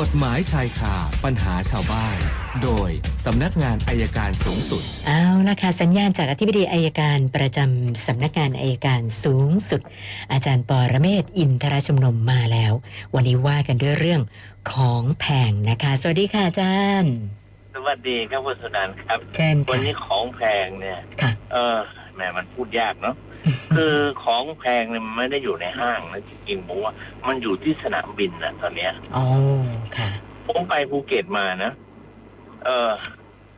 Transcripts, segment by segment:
กฎหมายชายคาปัญหาชาวบ้าน โดยสำนักงานอายการสูงสุด เอาละค่ะสัญญาณจากอธิบดีอายการประจำสำนักงานอายการสูงสุด อาจารย์ปอระเมศวร์อินทรชุมนมมาแล้ว วันนี้ว่ากันด้วยเรื่องของแพงนะคะ สวัสดีค่ะอาจารย์ สวัสดีครับคุณสุนันท์ครับ เช่นวันค่ะนี้ของแพงเนี่ย ค่ะ เออแหมมันพูดยากเนาะ คือของแพงเนี่ยมันไม่ได้อยู่ในห้างนะจริงๆผมว่ามันอยู่ที่สนามบินนะตอนเนี้ยอ๋อค่ะ ผมไปภูเก็ตมานะ เออ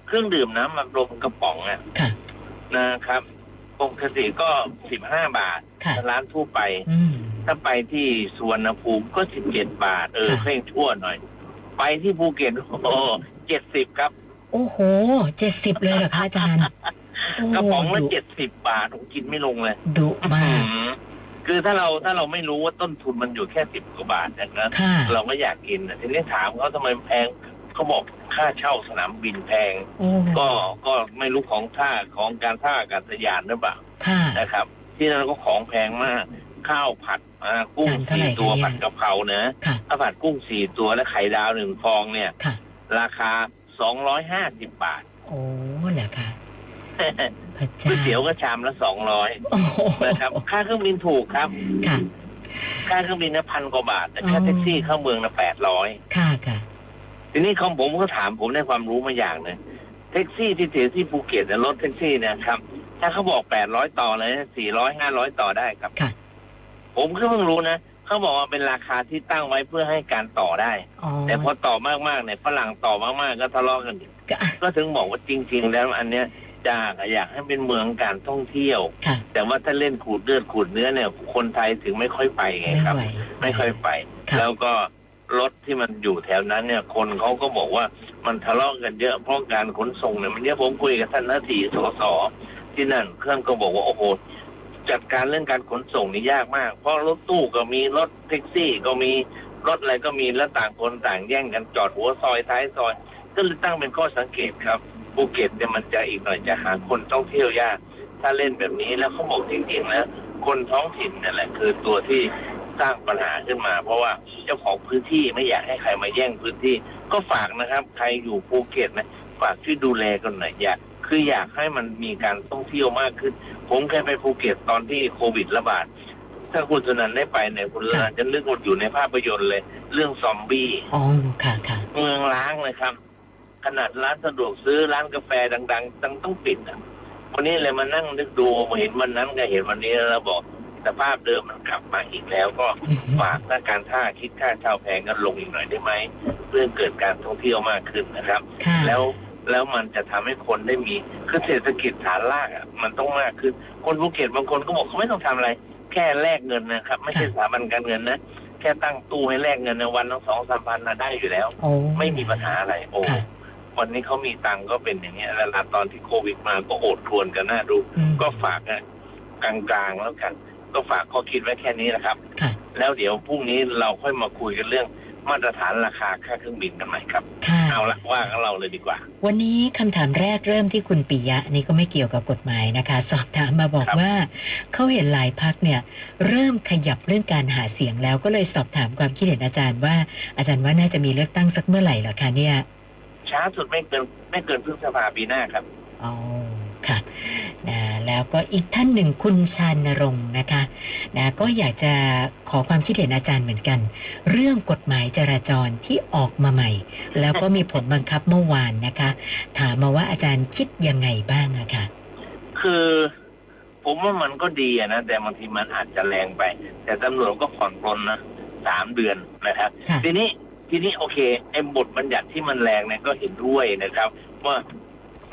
เครื่องดื่มน้ำอัดลมกระป๋องอะค่ะ นะครับปกติก็สิบห้าบาทค่ะร้านทั่วไป อืม ถ้าไปที่สวนภูมิก็สิบเจ็ดบาท เออค่ะ เคร่งชั่วหน่อย ไปที่ภูเก็ตโอ้เจ็ดสิบครับ โอ้โหเจ็ดสิบเลยเหรอคะอาจารย์ โกระป๋องละดุเจ็ดสิบบาทผมกินไม่ลงเลยดุมาก อืมคือถ้าเราถ้าเราไม่รู้ว่าต้นทุนมันอยู่แค่สิบกว่าบาทนะครับค่ะ เราก็อยากกินนะทีนี้ถามเขาทำไมแพงเขาบอกค่าเช่าสนามบินแพง โอ้ก็ก็ไม่รู้ของท่าของการท่าอากาศยานหรือเปล่า ค่ะ นะครับ ที่นั่นก็ของแพงมาก ข้าวผัดอ่ากุ้งจานเท่าไหร่สี่ตัวคะเนี่ย ผัดกะเพรานะค่ะ ข้าวผัดกุ้งสี่ตัวและไข่ดาวหนึ่งฟองเนี่ย ค่ะ ราคาสองร้อยห้าสิบบาท โอ้เหรอคะ พระก๋วยเจ้าเตี๋ยวก็ชามละสองร้อยโอ้โหนะครับ ค่าเครื่องบินถูกครับ ค่ะ ค่าเครื่องบินนะพันกว่าบาท แต่ค่าอ๋อ แท็กซี่เข้าเมืองนะแปดร้อยค่ะค่ะทีนี้ของผมก็ถามผมได้ความรู้มาอย่างหนึ่งแท็กซี่ที่เสียที่ภูเก็ตเนี่ยรถแท็กซี่เนี่ยครับ ถ้าเขาบอกแปดร้อยต่อเลยสี่ร้อยห้าร้อยต่อได้ครับ ค่ะผมก็เพิ่งรู้นะเขาบอกว่าเป็นราคาที่ตั้งไว้เพื่อให้การต่อได้ อ๋อแต่พอต่อมากๆเนี่ยฝรั่งต่อมากๆก็ทะเลาะกันอีกก็ ก็ถึงบอกว่าจริง ๆ แล้วอันเนี้ย จะอยากให้เป็นเมืองการท่องเที่ยว ค่ะแต่ว่าถ้าเล่นขูดเลือดขูดเนื้อเนี่ยคนไทยถึงไม่ค่อยไปไงไม่ครับ ไหว ไม่ค่อยไป ค่ะ แล้วก็รถที่มันอยู่แถวนั้นเนี่ย คนเขาก็บอกว่ามันทะเลาะกันเยอะเพราะการขนส่งเนี่ยมันเยอะผมคุยกับท่านนาทีสสที่นั่นเครื่องก็บอกว่าโอ้โหจัดการเรื่องการขนส่งนี่ยากมาก เพราะรถตู้ก็มีรถแท็กซี่ก็มีรถอะไรก็มีแล้วต่างคนต่างแย่งกันจอดหัวซอยท้ายซอย ก็เลยตั้งเป็นข้อสังเกตครับ ภูเก็ตเนี่ยมันจะอีกหน่อยจะหาคนท่องเที่ยวยาก ถ้าเล่นแบบนี้แล้วเขาบอกจริงๆแล้วคนท้องถิ่นนั่นแหละคือตัวที่สร้างปัญหาขึ้นมา เพราะว่าเจ้าของพื้นที่ไม่อยากให้ใครมาแย่งพื้นที่ ก็ฝากนะครับ ใครอยู่ภูเก็ตนะฝากช่วยดูแลกันหน่อยอยากคืออยากให้มันมีการท่องเที่ยวมากขึ้น ผมเคยไปภูเก็ตตอนที่โควิดระบาด ถ้าคุณสนันได้ไปเนี่ยคุณสนันจะนึกว่าอยู่ในภาพยนตร์เลย เรื่องซอมบี้อ๋อค่ะค่ะเมืองล้างเลยครับ ขนาดร้านสะดวกซื้อร้านกาแฟดังๆต้องต้องปิดอะวันนี้เลยมานั่งนึกดูเห็นวันนั้นก็เห็นวันนี้แล้วเราบอกสภาพเดิมมันกลับมาอีกแล้วก็ฝากถ้าการท่าคิดค่าเช่าแพงก็ลงอีกหน่อยได้ไหมเพื่อเกิดการท่องเที่ยวมากขึ้นนะครับค่ะแล้วแล้วมันจะทำให้คนได้มีคือเศรษฐกิจฐานรากอะมันต้องมากขึ้นคนภูเก็ตบางคนก็บอกเขาไม่ต้องทำอะไร แค่แลกเงินนะครับ ไม่ใช่สถาบันการเงินนะแค่ตั้งตู้ให้แลกเงินในวันละสองสามพันนะได้อยู่แล้วโอ้ไม่มีปัญหาอะไรโอ้ค่ะ วันนี้เขามีตังค์ก็เป็นอย่างเงี้ยแล้วตอนที่โควิดมาก็โอดครวรกันน่าดูอืมก็ฝากนะกลางๆแล้วกัน ก็ฝากข้อคิดไว้แค่นี้นะครับค่ะแล้วเดี๋ยวพรุ่งนี้เราค่อยมาคุยกันเรื่องมาตรฐานราคาค่าเครื่องบินกันใหม่ครับค่ะเอาละว่ากันเราเลยดีกว่า วันนี้คำถามแรกเริ่มที่คุณปิยะนี่ก็ไม่เกี่ยวกับกฎหมายนะคะ สอบถามมาบอกครับว่าเขาเห็นหลายพักเนี่ย เริ่มขยับเรื่องการหาเสียงแล้วก็เลยสอบถามความคิดเห็นอาจารย์ว่าอาจารย์ว่าน่าจะมีเลือกตั้งสักเมื่อไหร่เหรอคะเนี่ย ช้าสุดไม่เกินไม่เกินพฤษภาปีหน้าครับ อ๋อค่ะนะแล้วก็อีกท่านหนึ่งคุณชานรงค์นะคะนะก็อยากจะขอความคิดเห็นอาจารย์เหมือนกัน เรื่องกฎหมายจราจรที่ออกมาใหม่ แล้วก็มีผลบังคับเมื่อวานนะคะ ถามมาว่าอาจารย์คิดยังไงบ้างอะค่ะคือผมว่ามันก็ดีอะนะ แต่บางทีมันอาจจะแรงไป แต่ตำรวจก็ผ่อนปลนนะสามเดือนนะครับค่ะทีนี้ ทีนี้โอเคไอ้บทบัญญัติที่มันแรงเนี่ยก็เห็นด้วยนะครับ ว่า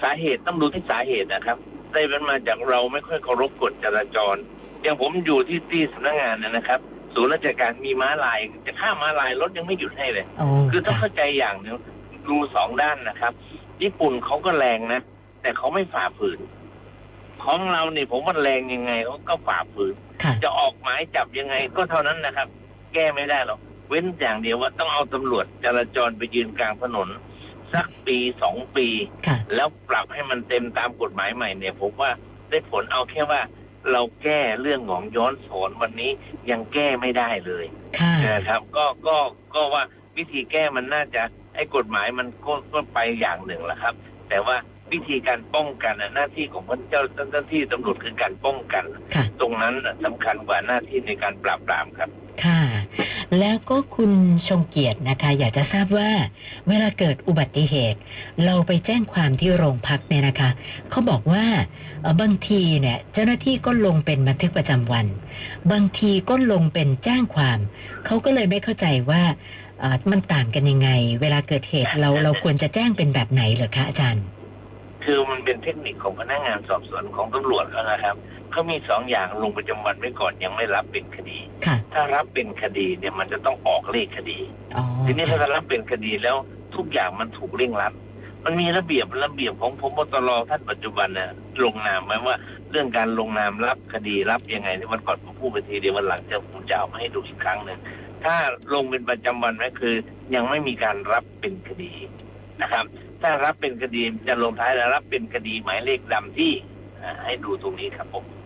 สาเหตุต้องดูที่สาเหตุนะครับ ได้เป็นมาจากเราไม่ค่อยเคารพกฎจราจร อย่างผมอยู่ที่ที่สำนักงานเนยนะครับศูนย์ราชการมีม้าลาย จะข้ามม้าลายรถยังไม่หยุดให้เลยโอ้คือต้องค่ะเข้าใจอย่างหนึงดูสองด้านนะครับ ญี่ปุ่นเขาก็แรงนะ แต่เขาไม่ฝ่าฝืน ของเราเนี่ยผมว่าแรงยังไงเขาก็ฝ่าฝืนค่ะจะออกหมายจับยังไงก็เท่านั้นนะครับ แก้ไม่ได้หรอก เว้นอย่างเดียวว่าต้องเอาตำรวจจราจรไปยืนกลางถนน สักปีสองปี ค่ะ แล้วปรับให้มันเต็มตามกฎหมายใหม่เนี่ย ผมว่าได้ผลเอาแค่ว่า เราแก้เรื่องของย้อนสอนวันนี้ยังแก้ไม่ได้เลยค่ะ นะครับ ก็ก็ก็ว่าวิธีแก้มันน่าจะไอ้กฎหมายมันก็ก็ไปอย่างหนึ่งแหละครับ แต่ว่าวิธีการป้องกันน่ะหน้าที่ของพระเจ้าเจ้าที่ตำรวจคือการป้องกัน ค่ะ ตรงนั้นน่ะสำคัญกว่าหน้าที่ในการปราบปรามครับ ค่ะ แล้วก็คุณชงเกียรตินะคะ อยากจะทราบว่า เวลาเกิดอุบัติเหตุ เราไปแจ้งความที่โรงพักเนี่ยนะคะเขาบอกว่าบางทีเนี่ยเจ้าหน้าที่ก็ลงเป็นบันทึกประจำวัน บางทีก็ลงเป็นแจ้งความเขาก็เลยไม่เข้าใจว่ามันต่างกันยังไง เวลาเกิดเหตุเราเราควรจะแจ้งเป็นแบบไหนเหรอคะอาจารย์ คือมันเป็นเทคนิคของพนักงานสอบสวนของตำรวจนะครับ เขามีสองอย่างลงประจำวันไว้ก่อนยังไม่รับเป็นคดี ค่ะ ถ้ารับเป็นคดีเนี่ยมันจะต้องออกเลขคดี อ๋อทีนี้ค่ะถ้ารับเป็นคดีแล้วทุกอย่างมันถูกเร่งรัด มันมีระเบียบระเบียบของพบตรท่านปัจจุบันเนี่ยลงนามไว้ว่าเรื่องการลงนามรับคดีรับยังไงที่วันก่อนผมพูดไปทีเดียววันหลังจะผมจะเอามาให้ดูอีกครั้งหนึ่งถ้าลงเป็นประจำวันไว้คือ ยังไม่มีการรับเป็นคดีนะครับ ถ้ารับเป็นคดีจะลงท้ายแล้วรับเป็นคดีหมายเลขดำที่อ่าให้ดูตรงนี้ครับผมค่ะ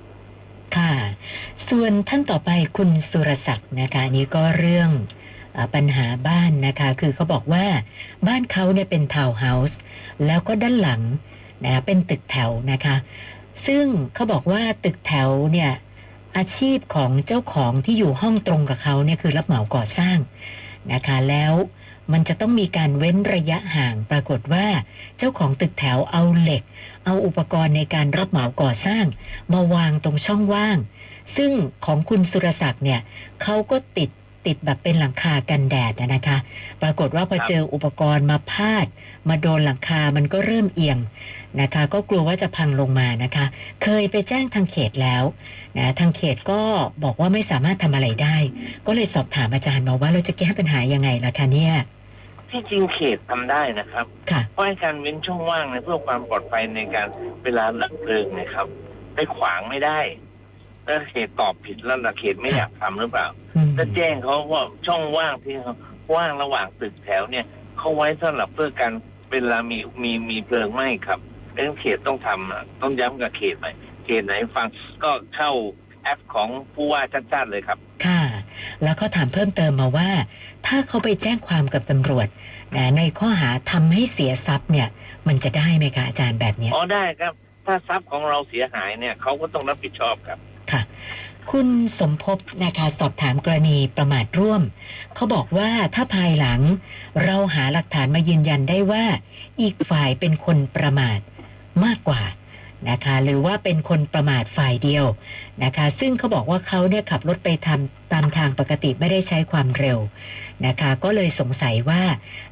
ส่วนท่านต่อไปคุณสุรศักดิ์นะคะนี้ก็เรื่องปัญหาบ้านนะคะ คือเขาบอกว่าบ้านเขาเนี่ยเป็นทาวน์เฮาส์แล้วก็ด้านหลังนะเป็นตึกแถวนะคะ ซึ่งเขาบอกว่าตึกแถวเนี่ยอาชีพของเจ้าของที่อยู่ห้องตรงกับเขาเนี่ยคือรับเหมาก่อสร้างนะคะ แล้วมันจะต้องมีการเว้นระยะห่างปรากฏว่า เจ้าของตึกแถวเอาเหล็ก เอาอุปกรณ์ในการรับเหมาก่อสร้าง มาวางตรงช่องว่าง ซึ่งของคุณสุรศักดิ์เนี่ยเขาก็ติดติดแบบเป็นหลังคากันแดดนะนะคะ ปรากฏว่าพอครับเจออุปกรณ์มาพาด มาโดนหลังคามันก็เริ่มเอียงนะคะ ก็กลัวว่าจะพังลงมานะคะ เคยไปแจ้งทางเขตแล้วนะทางเขตก็บอกว่าไม่สามารถทำอะไรได้ ก็เลยสอบถามอาจารย์มาว่าเราจะแก้ปัญหายังไงล่ะคะเนี่ยที่จริงเขตทำได้นะครับค่ะเพราะให้การเว้นช่องว่างเนี่ยเพื่อความปลอดภัยในการเวลาดับเพลิงเนะครับ ไปขวางไม่ได้ แล้วเขตตอบผิดแล้วล่ะเขตไม่อยากทำหรือเปล่า อืมถ้าแจ้งเขาว่าช่องว่างที่เขาว่างระหว่างตึกแถวเนี่ยเขาไว้สำหรับเพื่อการเวลามีมีมีเพลิงไหม้ครับเป็นเขตต้องทำอะต้องย้ำกับเขตหน่อยเขตไหนฟังก็เข้าแอปของผู้ว่าชัดๆเลยครับ ค่ะ แล้วเขาถามเพิ่มเติมมาว่า ถ้าเขาไปแจ้งความกับตำรวจนะในข้อหาทำให้เสียทรัพย์เนี่ย มันจะได้ไหมคะอาจารย์แบบเนี้ยอ๋อได้ครับ ถ้าทรัพย์ของเราเสียหายเนี่ยเขาก็ต้องรับผิดชอบครับ ค่ะ คุณสมภพนะคะสอบถามกรณีประมาทร่วม เขาบอกว่าถ้าภายหลัง เราหาหลักฐานมายืนยันได้ว่า อีกฝ่ายเป็นคนประมาทมากกว่านะคะหรือว่าเป็นคนประมาทฝ่ายเดียวนะคะ ซึ่งเขาบอกว่าเขาเนี่ยขับรถไปทำตามทางปกติไม่ได้ใช้ความเร็วนะคะ ก็เลยสงสัยว่า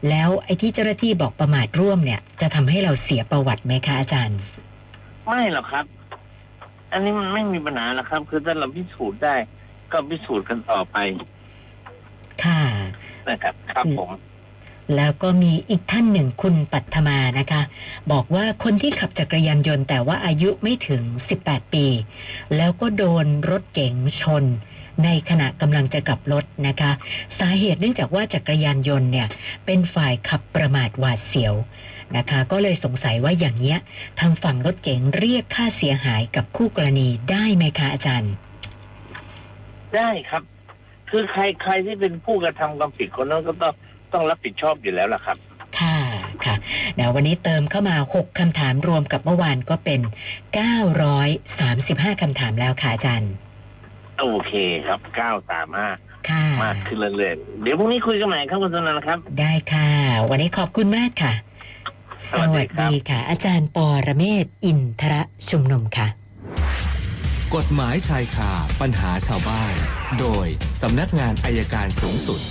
แล้วไอ้ที่เจ้าหน้าที่บอกประมาทร่วมเนี่ย จะทำให้เราเสียประวัติไหมคะอาจารย์ ไม่หรอกครับ อันนี้มันไม่มีปัญหาหรอกครับ คือถ้าเราพิสูจน์ได้ ก็พิสูจน์กันต่อไปค่ะนะครับ ครับผม แล้วก็มีอีกท่านหนึ่งคุณปัทมานะคะ บอกว่าคนที่ขับจักรยานยนต์แต่ว่าอายุไม่ถึง 18 ปี แล้วก็โดนรถเก๋งชน ในขณะกำลังจะกลับรถนะคะ สาเหตุเนื่องจากว่าจักรยานยนต์เนี่ยเป็นฝ่ายขับประมาทหวาดเสียวนะคะ ก็เลยสงสัยว่าอย่างเนี้ยทางฝั่งรถเก๋งเรียกค่าเสียหายกับคู่กรณีได้ไหมคะอาจารย์ ได้ครับ คือใครใครที่เป็นผู้กระทำความผิดคนนั้นก็ต้องต้องรับผิดชอบอยู่แล้วล่ะครับค่ะค่ะเดี๋ยววันนี้เติมเข้ามา 6 คำถามรวมกับเมื่อวานก็เป็น 935 คำถามแล้วค่ะอาจารย์ โอเคครับเก้าสามห้าค่ะ มากขึ้นเรื่อยๆเดี๋ยวพรุ่งนี้คุยกันใหม่ครับคุณสนันท์ครับ ได้ค่ะ วันนี้ขอบคุณมากค่ะสวัสดีครับค่ะ อาจารย์ปอระเมศวร์อินทระชุมนุมค่ะ กฎหมายชายคาปัญหาชาวบ้าน โดยสำนักงานอายการสูงสุด